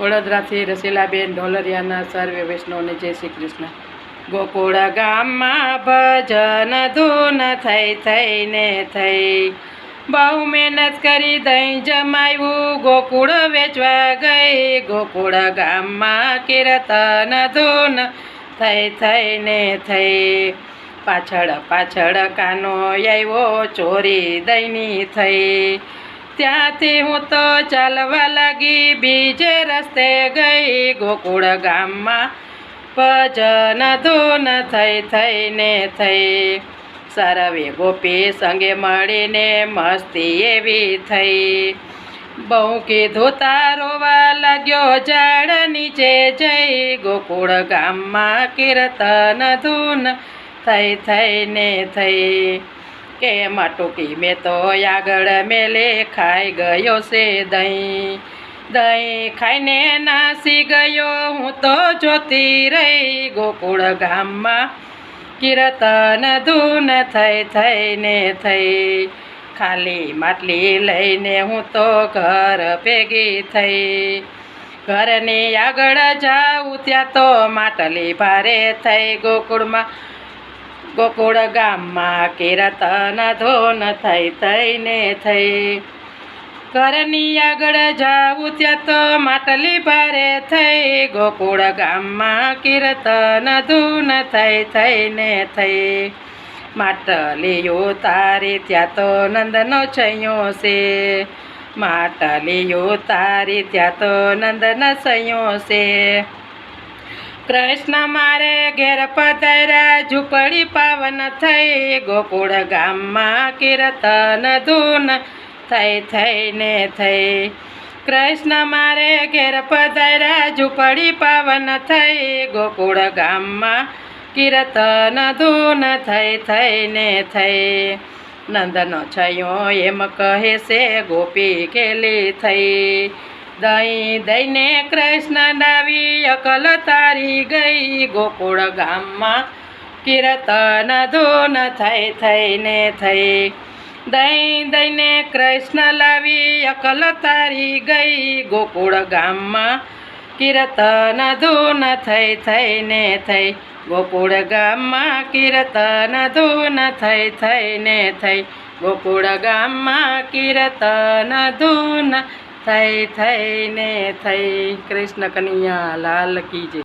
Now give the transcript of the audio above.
વડોદરાથી રસીલાબેન ઢોલરિયાના સર્વે વૈષ્ણવને જય શ્રી કૃષ્ણ. ગોકુળ ગામમાં ભજન ધૂન થઈ થઈને થઈ. બહુ મહેનત કરી દહીં જમાયું ગોકુળ વેચવા ગઈ. ગોકુળ ગામમાં કીર્તન ધૂન થઈ થઈને થઈ. પાછળ પાછળ કાનો આવ્યો, ચોરી દઈની થઈ. ત્યાંથી હું તો ચાલવા લાગી. બીજે રસ્તે ગઈ ગોકુળ ગામમાં. ભજન ધૂન થઈ થઈને થઈ. સરવે ગોપી સંગે મળીને મસ્તી એવી થઈ. બહુ કીધું તારોવા લાગ્યો ઝાડ નીચે જઈ. ગોકુળ ગામમાં કીર્તન ધૂન થઈ થઈને થઈ. કે ટૂંકી મેં તો આગળ મેલે ખાઈ ગયો છે દહીં. દહીં ખાઈને નાસી ગયો, હું તો જોતી રહી. ગોકુળ ગામમાં કીર્તન ધૂન થઈ થઈને થઈ. ખાલી માટલી લઈને હું તો ઘર ભેગી થઈ. ઘરની આગળ જાઉં, ત્યાં તો માટલી ભારે થઈ. ગોકુળમાં ગોકુળ ગામમાં કીર્તન ધોન થઈ થઈને થઈ. ઘરની આગળ જાઉં ત્યાં તો માટલી ભારે થઈ. ગોકુળ ગામમાં કીર્તન ધૂન થઈ થઈને થઈ. માટલીઓ તારી ત્યાં તો નંદનો છયો છે. માટલીઓ તારી ત્યાં તો નંદન સંયો છે. કૃષ્ણ મારે ઘેર પધાર્યા, ઝૂંપડી પાવન થઈ. ગોકુળ ગામમાં કીર્તન ધૂન થઈ થઈને થઈ. કૃષ્ણ મારે ઘેર પધાર્યા, ઝૂંપડી પાવન થઈ. ગોકુળ ગામમાં કીર્તન ધૂન થઈ થઈને થઈ. નંદનો છયો એમ કહે છે, ગોપી કેલી થઈ. દહીં દઈને કૃષ્ણ ડાવી અકલ તારી ગઈ. ગોકુળ ગામમાં કીર્તન ધૂન થઈ થઈને થઈ. દહીં દઈને કૃષ્ણ લાવી અકલ તારી ગઈ. ગોકુળ ગામમાં કીર્તન ધૂન થઈ થઈને થઈ. ગોકુળ ગામમાં કીર્તન ધૂન થઈ થઈને થઈ. ગોકુળ ગામમાં કીર્તન ધૂન થઈ થઈને થઈ. કૃષ્ણ કનૈયા લાલ કી જય.